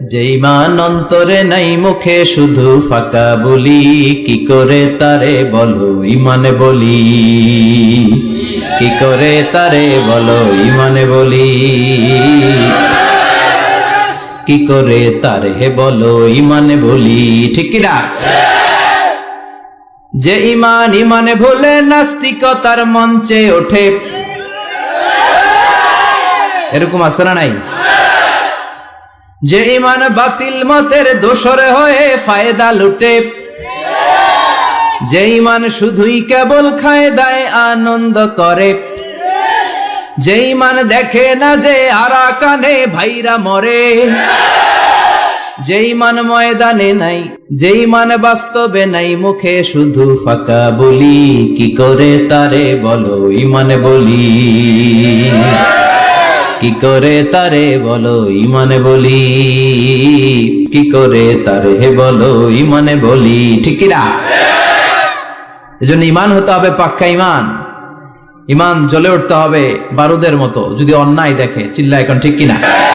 যে ইমান অন্তরে নাই মুখে শুধু ফাঁকা বলি, কি করে তারে বলো ইমানে বলি? কি করে তারে বলো ইমানে বলি? কি করে তারে বলো ইমানে বলি? ঠিক না যে ইমান ইমানে ভুলে নাস্তিকতার মঞ্চে ওঠে। এরকম আছে না নাই? যে ইমান বাতিল মতের দোষর হয়ে ফায়দা লুটে। যে ইমান শুধুই কেবল খায় দায় আনন্দ করে। যে ইমান দেখে না যে আরা কানে ভাইরা মরে। যে ইমান ময়দানে নাই, যে ইমান বাস্তবে নাই, মুখে শুধু ফাঁকা বলি, কি করে তারে বলো ইমান বলি? কি করে তারে বলো, ইমানে বলি? কি করে তারে বলো, ইমানে বলি? ঠিক না? এজন্য ইমান হতে হবে পাক্কা ইমান। ইমান জ্বলে উঠতে হবে বারুদের মতো, যদি অন্যায় দেখে চিল্লা এখন ঠিক কিনা